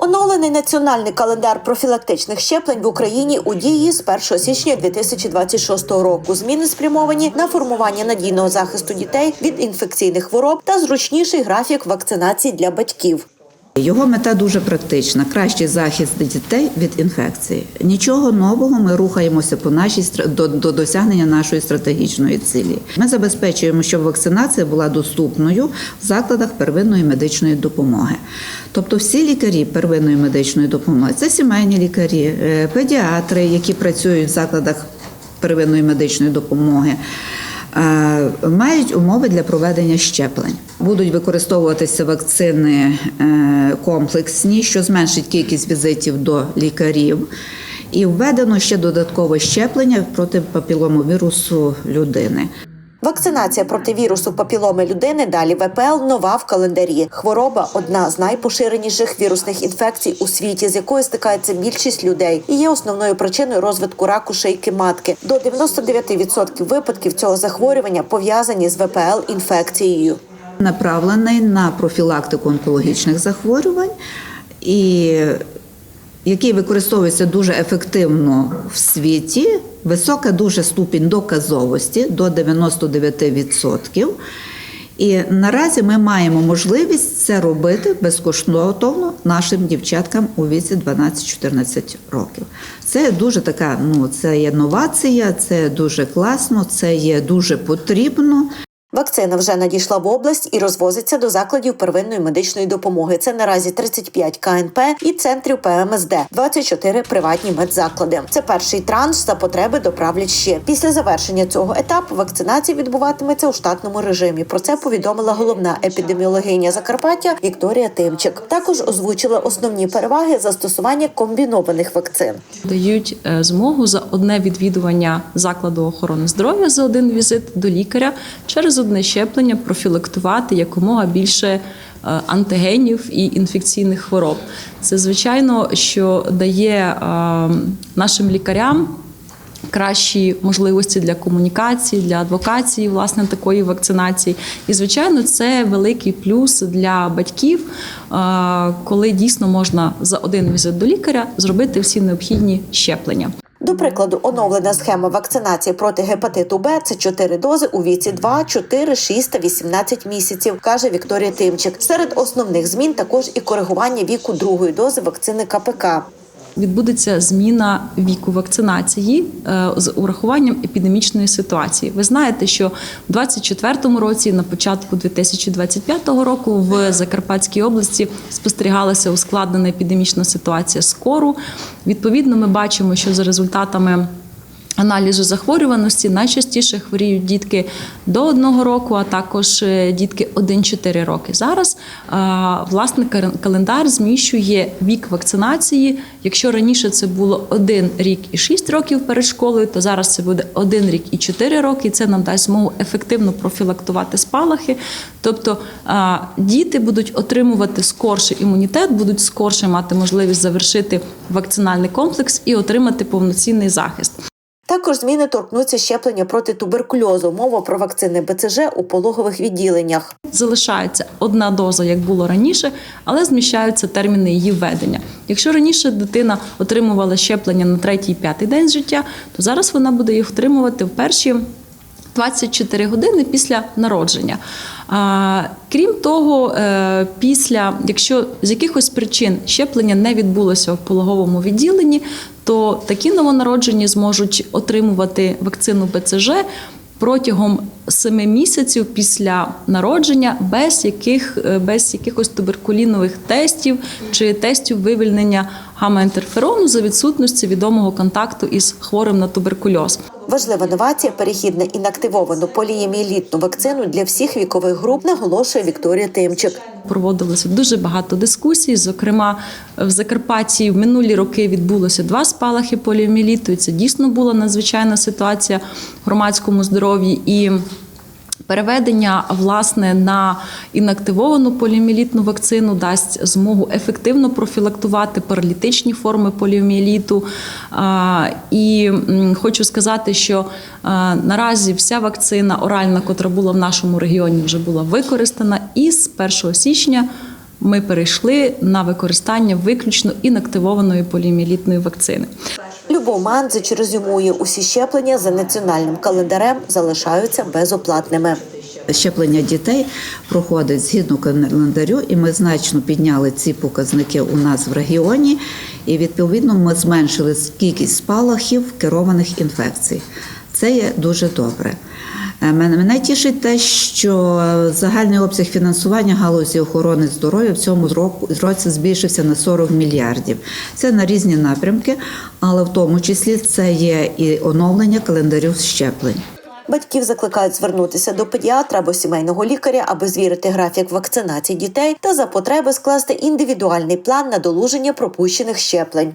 Оновлений національний календар профілактичних щеплень в Україні у дії з 1 січня 2026 року. Зміни спрямовані на формування надійного захисту дітей від інфекційних хвороб та зручніший графік вакцинації для батьків. Його мета дуже практична: кращий захист дітей від інфекції. Нічого нового. Ми рухаємося по нашій до, до досягнення нашої стратегічної цілі. Ми забезпечуємо, щоб вакцинація була доступною в закладах первинної медичної допомоги. Тобто, всі лікарі первинної медичної допомоги це сімейні лікарі, е, педіатри, які працюють в закладах первинної медичної допомоги. Е, Мають умови для проведення щеплень. Будуть використовуватися вакцини е, комплексні, що зменшить кількість візитів до лікарів. І введено ще додаткове щеплення проти папіломовірусу людини. Вакцинація проти вірусу папіломи людини далі ВПЛ нова в календарі. Хвороба одна з найпоширеніших вірусних інфекцій у світі, з якою стикається більшість людей, і є основною причиною розвитку раку шийки матки. До 99% випадків цього захворювання пов'язані з ВПЛ інфекцією. направлений на профілактику онкологічних захворювань і який використовується дуже ефективно в світі, висока дуже ступінь доказовості до 99%. І наразі ми маємо можливість це робити безкоштовно нашим дівчаткам у віці 12-14 років. Це дуже така, ну це є новація, це дуже класно, це є дуже потрібно. Вакцина вже надійшла в область і розвозиться до закладів первинної медичної допомоги. Це наразі 35 КНП і центрів ПМСД, 24 приватні медзаклади. Це перший транш за потреби доправлять ще. Після завершення цього етапу вакцинація відбуватиметься у штатному режимі. Про це повідомила головна епідеміологиня Закарпаття Вікторія Тимчик. Також озвучила основні переваги застосування комбінованих вакцин. дають е, змогу за одне відвідування закладу охорони здоров'я за один візит до лікаря через одне щеплення профілактувати якомога більше е, антигенів і інфекційних хвороб. Це звичайно, що дає е, нашим лікарям. Кращі можливості для комунікації, для адвокації, власне, такої вакцинації. І, звичайно, це великий плюс для батьків, е, коли дійсно можна за один візит до лікаря зробити всі необхідні щеплення. До прикладу, оновлена схема вакцинації проти гепатиту Б це 4 дози у віці 2, 4, 6 та 18 місяців, каже Вікторія Тимчик. Серед основних змін також і коригування віку другої дози вакцини КПК. Відбудеться зміна віку вакцинації е, з урахуванням епідемічної ситуації. Ви знаєте, що в 2024 році, на початку 2025 року, в Закарпатській області спостерігалася ускладнена епідемічна ситуація з кору. Відповідно, ми бачимо, що за результатами аналізу захворюваності найчастіше хворіють дітки до одного року, а також е, дітки 1-4 роки. Зараз власне календар зміщує вік вакцинації. Якщо раніше це було 1 рік і 6 років перед школою, то зараз це буде 1 рік і 4 роки. І це нам дасть змогу ефективно профілактувати спалахи. Тобто діти будуть отримувати скорше імунітет, будуть скорше мати можливість завершити вакцинальний комплекс і отримати повноцінний захист. Також зміни торкнуться щеплення проти туберкульозу. Мова про вакцини БЦЖ у пологових відділеннях. Залишається одна доза, як було раніше, але зміщаються терміни її введення. Якщо раніше дитина отримувала щеплення на третій п'ятий день життя, то зараз вона буде їх отримувати в перші 24 години після народження. Крім того, е, після, якщо з якихось причин щеплення не відбулося в пологовому відділенні, то такі новонароджені зможуть отримувати вакцину БЦЖ протягом 7 місяців після народження без яких е, без якихось туберкулінових тестів чи тестів вивільнення гамма-інтерферону за відсутності відомого контакту із хворим на туберкульоз. Важлива новація перехід на інактивовану полієміелітну вакцину для всіх вікових груп, наголошує Вікторія Тимчик. Проводилося дуже багато дискусій. Зокрема, в Закарпатті в минулі роки відбулося два спалахи поліоміеліту. І це дійсно була надзвичайна ситуація в громадському здоров'ї і. Переведення власне на інактивовану поліоміелітну вакцину дасть змогу ефективно профілактувати паралітичні форми поліоміеліту. І хочу сказати, що наразі вся вакцина оральна, котра була в нашому регіоні, вже була використана, і з 1 січня ми перейшли на використання виключно інактивованої поліомієлітної вакцини. Любов Манзич резюмує, усі щеплення за національним календарем залишаються безоплатними. Щеплення дітей проходить згідно календарю, і ми значно підняли ці показники у нас в регіоні. І відповідно ми зменшили кількість спалахів керованих інфекцій. Це є дуже добре. Е, Мене, мене тішить те, що загальний обсяг фінансування галузі охорони здоров'я в цьому року- році збільшився на 40 мільярдів. Це на різні напрямки, але в тому числі це є і оновлення календарю щеплень. Батьків закликають звернутися до педіатра або сімейного лікаря, аби звірити графік вакцинації дітей та за потреби скласти індивідуальний план на долуження пропущених щеплень.